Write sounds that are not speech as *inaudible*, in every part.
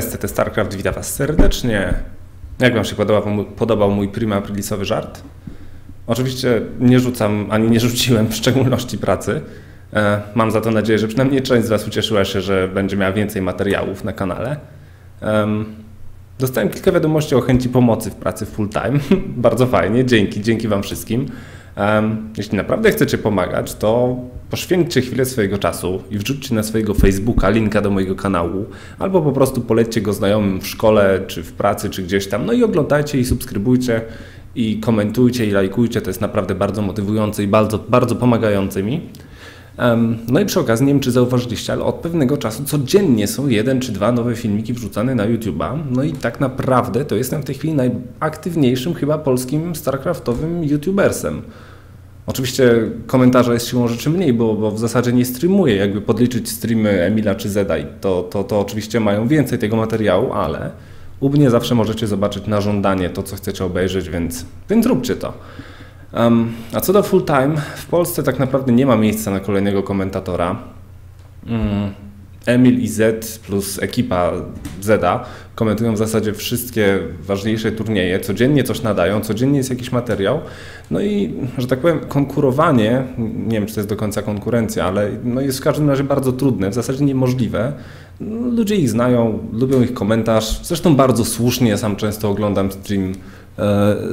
SCT StarCraft wita Was serdecznie. Jak Wam się podobał, mój- podobał mój prima aprilisowy żart? Oczywiście nie rzucam, ani nie *laughs* rzuciłem w szczególności pracy. E, Mam za to nadzieję, że przynajmniej część z Was ucieszyła się, że będzie miała więcej materiałów na kanale. Em, Dostałem kilka wiadomości o chęci pomocy w pracy full time. *laughs* Bardzo fajnie, dzięki, dzięki Wam wszystkim. Jeśli naprawdę chcecie pomagać, to poświęćcie chwilę swojego czasu i wrzućcie na swojego Facebooka linka do mojego kanału, albo po prostu polećcie go znajomym w szkole, czy w pracy, czy gdzieś tam. No i oglądajcie i subskrybujcie i komentujcie i lajkujcie. To jest naprawdę bardzo motywujące i bardzo, bardzo pomagające mi. No i przy okazji, nie wiem czy zauważyliście, ale od pewnego czasu codziennie są jeden czy dwa nowe filmiki wrzucane na YouTube'a. No i tak naprawdę to jestem w tej chwili najaktywniejszym chyba polskim StarCraftowym YouTubersem. Oczywiście komentarza jest siłą rzeczy mniej, bo, bo w zasadzie nie streamuję. Jakby podliczyć streamy Emila czy Zeda, i to, to, to oczywiście mają więcej tego materiału, ale u mnie zawsze możecie zobaczyć na żądanie to, co chcecie obejrzeć, więc, więc róbcie to. Um, a co do full time, w Polsce tak naprawdę nie ma miejsca na kolejnego komentatora. Mm, Emil i Z plus ekipa Zeda komentują w zasadzie wszystkie ważniejsze turnieje, codziennie coś nadają, codziennie jest jakiś materiał. No i, że tak powiem, konkurowanie, nie wiem czy to jest do końca konkurencja, ale no jest w każdym razie bardzo trudne, w zasadzie niemożliwe. No, Ludzie ich znają, lubią ich komentarz, zresztą bardzo słusznie, ja sam często oglądam stream e,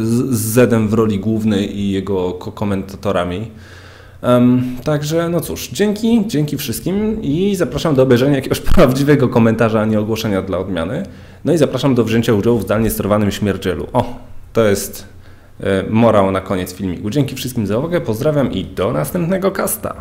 z Zedem w roli głównej i jego ko- komentatorami. Także no cóż, dzięki, dzięki wszystkim i zapraszam do obejrzenia jakiegoś *laughs* prawdziwego komentarza, a nie ogłoszenia dla odmiany. No i zapraszam do wzięcia udziału w zdalnie sterowanym śmierdzielu. O, to jest e, morał na koniec filmiku. Dzięki wszystkim za uwagę, pozdrawiam i do następnego kasta.